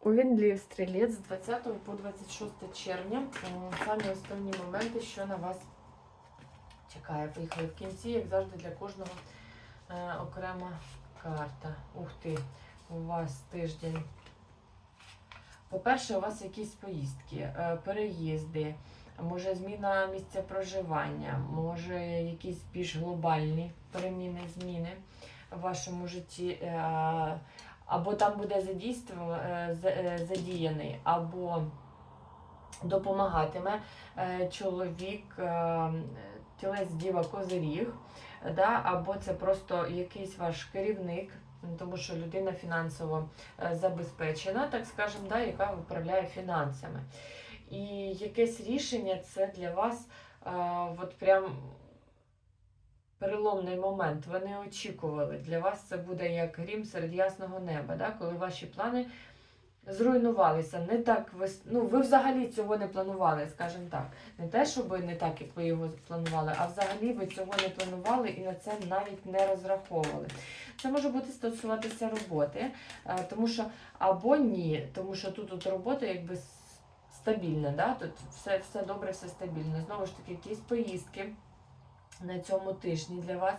У Вінлів стрілець з 20 по 26 червня. М, Самі основні моменти, що на вас чекає. Поїхали в кінці, як завжди, для кожного е, окрема карта. Ух ти, у вас тиждень. По-перше, у вас якісь поїздки, е, переїзди, може зміна місця проживання, може якісь більш глобальні переміни, зміни в вашому житті. Е, або там буде е, е, задіяний, або допомагатиме е, чоловік, тілець діва козиріг, да, або це просто якийсь ваш керівник, тому що людина фінансово забезпечена, так скажемо, да, яка управляє фінансами. І якесь рішення це для вас от прям переломний момент. Ви не очікували. Для вас це буде як грім серед ясного неба, да? коли ваші плани зруйнувалися. Не так ви, ну, ви взагалі цього не планували, скажімо так. Не те, щоб не так, як ви його планували, а взагалі ви цього не планували і на це навіть не розраховували. Це може бути стосуватися роботи, е, тому що або ні, тому що тут от робота якби стабільна, да? тут все, все добре, все стабільно. Знову ж таки, якісь поїздки на цьому тижні для вас.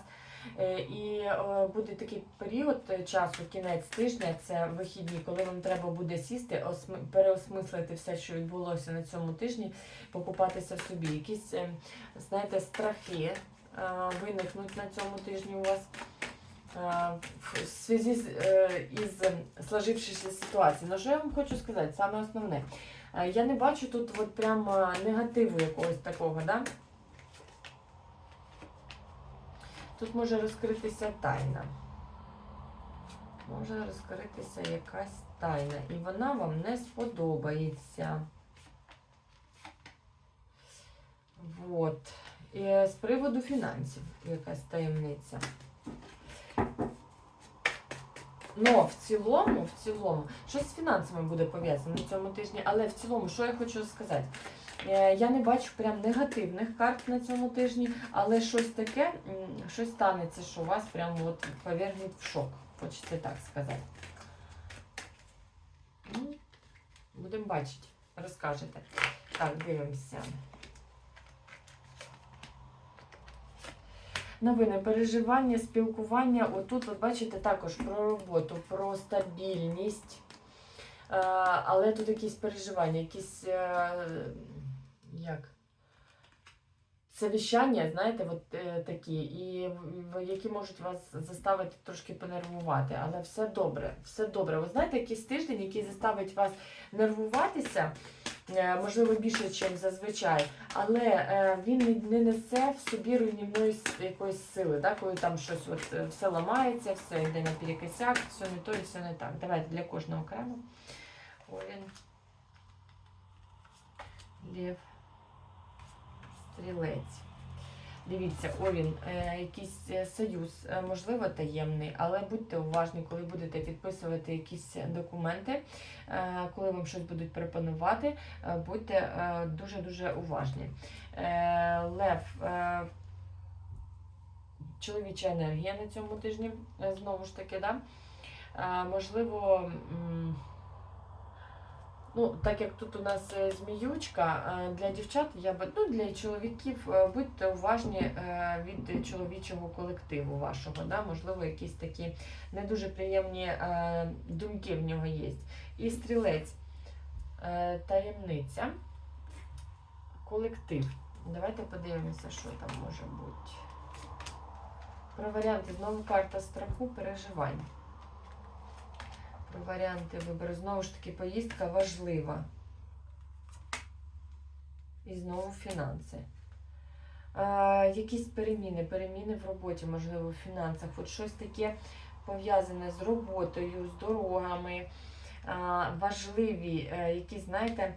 Е, І е, буде такий період е, часу, кінець тижня, це вихідні, коли вам треба буде сісти, осми- переосмислити все, що відбулося на цьому тижні, покупатися в собі. Якісь, знаєте, страхи виникнуть на цьому тижні у вас. В зв'язку з із сложившися ситуацією. Ну, що я вам хочу сказати, саме основне. Я не бачу тут от прям негативу якогось такого, да? Тут може розкритися тайна. Може розкритися якась тайна, і вона вам не сподобається. Вот. І з приводу фінансів якась таємниця. Ну, в цілому, в цілому, щось з фінансами буде пов'язано на цьому тижні, але в цілому, що я хочу сказати? Е, Я не бачу прям негативних карт на цьому тижні, але щось таке, щось станеться, що вас прям от повергнуть в шок, хочеться так сказати. Ну, Будемо бачити, розкажете. Так, дивимося. Новини, переживання, спілкування. Отут, от бачите, також про роботу, про стабільність. Е, але тут якісь переживання, якісь як? Совіщання, знаєте, от е, такі, і які можуть вас заставити трошки понервувати. Але все добре, все добре. Ви знаєте, якийсь тиждень, який заставить вас нервуватися, е, можливо, більше, ніж зазвичай, але е, він не- не несе в собі руйнівної якоїсь сили, да, коли там щось от, е, все ламається, все йде на перекосяк, все не то і все не так. Давайте для кожного окремо. Овен. Лев. Стрілець. Дивіться, Овін, е, якийсь е, союз, е, можливо, таємний, але будьте уважні, коли будете підписувати якісь документи, коли вам щось будуть пропонувати, будьте дуже-дуже уважні. Лев, чоловіча енергія на цьому тижні, знову ж таки, да? Можливо. Ну, так як тут у нас е, зміючка, е, для дівчат я би ну для чоловіків е, будьте уважні від чоловічого колективу вашого. Да? Можливо, якісь такі не дуже приємні думки в нього є. І стрілець, таємниця, колектив. Давайте подивимося, що там може бути. Про варіанти знову карта страху, переживань. Варіанти вибору. Знову ж таки, поїздка важлива. І знову фінанси. Е, якісь переміни, переміни в роботі, можливо, в фінансах. От щось таке пов'язане з роботою, з дорогами. Е, важливі, е, якісь, знаєте,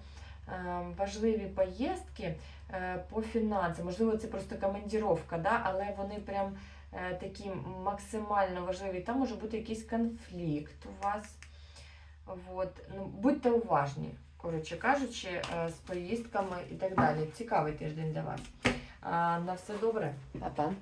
е, важливі поїздки е, по фінансам. Можливо, це просто командіровка, да? але вони прям такі максимально важливі. Там може бути якийсь конфлікт у вас. От. Ну, будьте уважні, коротше кажучи, е, з поїздками і так далі. Цікавий тиждень для вас. На все добре. Па-па.